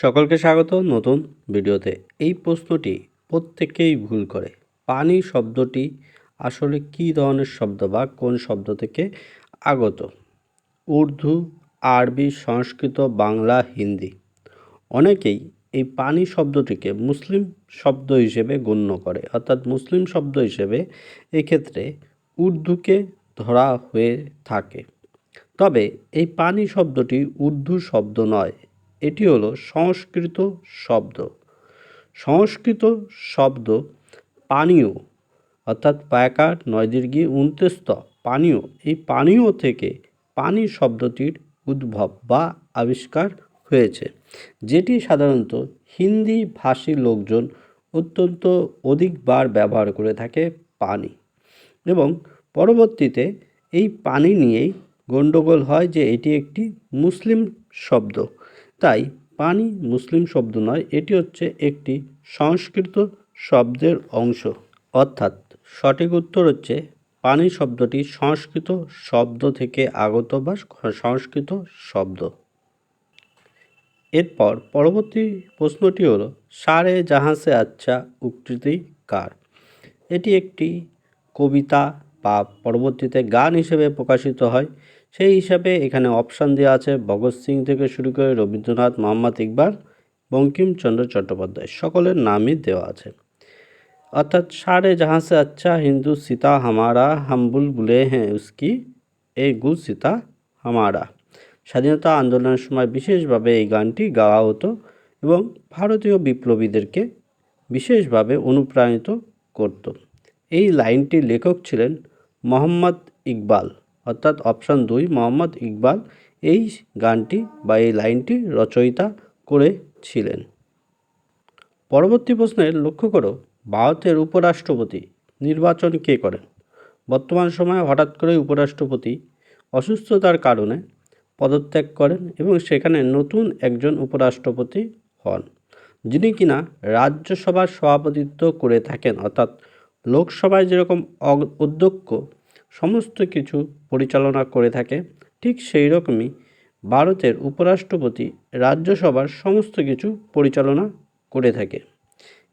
সকলকে স্বাগত নতুন ভিডিওতে। এই প্রশ্নটি প্রত্যেকেই ভুল করে। পানি শব্দটি আসলে কী ধরনের শব্দ বা কোন শব্দ থেকে আগত? উর্দু, আরবি, সংস্কৃত, বাংলা, হিন্দি। অনেকেই এই পানি শব্দটিকে মুসলিম শব্দ হিসেবে গণ্য করে। অর্থাৎ মুসলিম শব্দ হিসেবে এক্ষেত্রে উর্দুকে ধরা হয়ে থাকে। তবে এই পানি শব্দটি উর্দু শব্দ নয় এটি হলো সংস্কৃত শব্দ। সংস্কৃত শব্দ পানীয়, অর্থাৎ পায়াকার নয় দীর্ঘি উনতেস্ত, পানীয়। এই পানীয় থেকে পানি শব্দটির উদ্ভব বা আবিষ্কার হয়েছে, যেটি সাধারণত হিন্দি ভাষী লোকজন অত্যন্ত অধিকবার ব্যবহার করে থাকে পানি। এবং পরবর্তীতে এই পানি নিয়েই গণ্ডগোল হয় যে এটি একটি মুসলিম শব্দ। তাই পানি মুসলিম শব্দ নয়, এটি হচ্ছে একটি সংস্কৃত শব্দের অংশ। অর্থাৎ সঠিক উত্তর হচ্ছে পানি শব্দটি সংস্কৃত শব্দ থেকে আগত বা সংস্কৃত শব্দ। এরপর পরবর্তী প্রশ্নটি হলো, সারে জাহাসে আচ্ছা উক্তিটি কার? এটি একটি কবিতা বা পরবর্তীতে গান হিসেবে প্রকাশিত হয় সেই হিসাবে এখানে অপশান দেওয়া আছে ভগৎ সিং থেকে শুরু করে রবীন্দ্রনাথ, মোহাম্মদ ইকবাল, বঙ্কিমচন্দ্র চট্টোপাধ্যায়, সকলের নামই দেওয়া আছে। অর্থাৎ সারে জাহাঁ সে আচ্ছা হিন্দু সীতা হামারা, হাম বুলবুলে হ্যাঁ উসকি এই গু সীতা হামারা। স্বাধীনতা আন্দোলনের সময় বিশেষভাবে এই গানটি গাওয়া হতো এবং ভারতীয় বিপ্লবীদেরকে বিশেষভাবে অনুপ্রাণিত করত। এই লাইনটির লেখক ছিলেন মোহাম্মদ ইকবাল। অর্থাৎ অপশান দুই, মোহাম্মদ ইকবাল এই গানটি বা এই লাইনটি রচয়িতা করেছিলেন। পরবর্তী প্রশ্নের লক্ষ্য করো, ভারতের উপরাষ্ট্রপতি নির্বাচন কে করেন? বর্তমান সময়ে হঠাৎ করে উপরাষ্ট্রপতি অসুস্থতার কারণে পদত্যাগ করেন এবং সেখানে নতুন একজন উপরাষ্ট্রপতি হন, যিনি কিনা রাজ্যসভার সভাপতিত্ব করে থাকেন। অর্থাৎ লোকসভায় যেরকম অধ্যক্ষ সমস্ত কিছু পরিচালনা করে থাকে। ঠিক সেই রকমই ভারতের উপরাষ্ট্রপতি রাজ্যসভার সমস্ত কিছু পরিচালনা করে থাকে।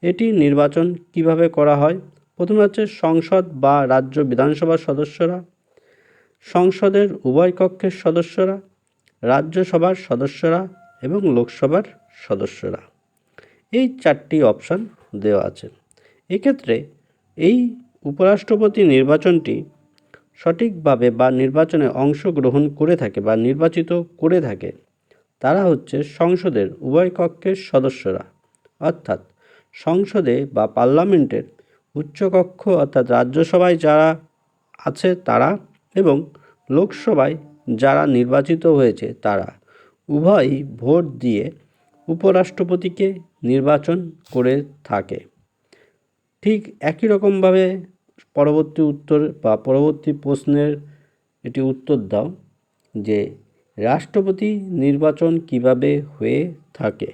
এটি নির্বাচন কীভাবে করা হয়? প্রথমে হচ্ছে সংসদ বা রাজ্য বিধানসভার সদস্যরা, সংসদের উভয় কক্ষের সদস্যরা, রাজ্যসভার সদস্যরা এবং লোকসভার সদস্যরা। এই চারটি অপশান দেওয়া আছে। এক্ষেত্রে এই উপরাষ্ট্রপতি নির্বাচনটি সঠিকভাবে বা নির্বাচনে অংশগ্রহণ করে থাকে বা নির্বাচিত করে থাকে, তারা হচ্ছে সংসদের উভয় কক্ষের সদস্যরা। অর্থাৎ সংসদে বা পার্লামেন্টের উচ্চকক্ষ অর্থাৎ রাজ্যসভায় যারা আছে তারা এবং লোকসভায় যারা নির্বাচিত হয়েছে তারা উভয়ই ভোট দিয়ে উপরাষ্ট্রপতিকে নির্বাচন করে থাকে। ঠিক একই রকমভাবে পরবর্তী উত্তর বা পরবর্তী প্রশ্নের এটি উত্তর দাও যে রাষ্ট্রপতি নির্বাচন কীভাবে হয়ে থাকে।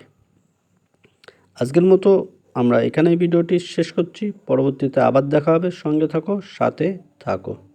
আজকের মতো আমরা এখানেই ভিডিওটি শেষ করছি। পরবর্তীতে আবার দেখা হবে। সঙ্গে থাকো, সাথে থাকো।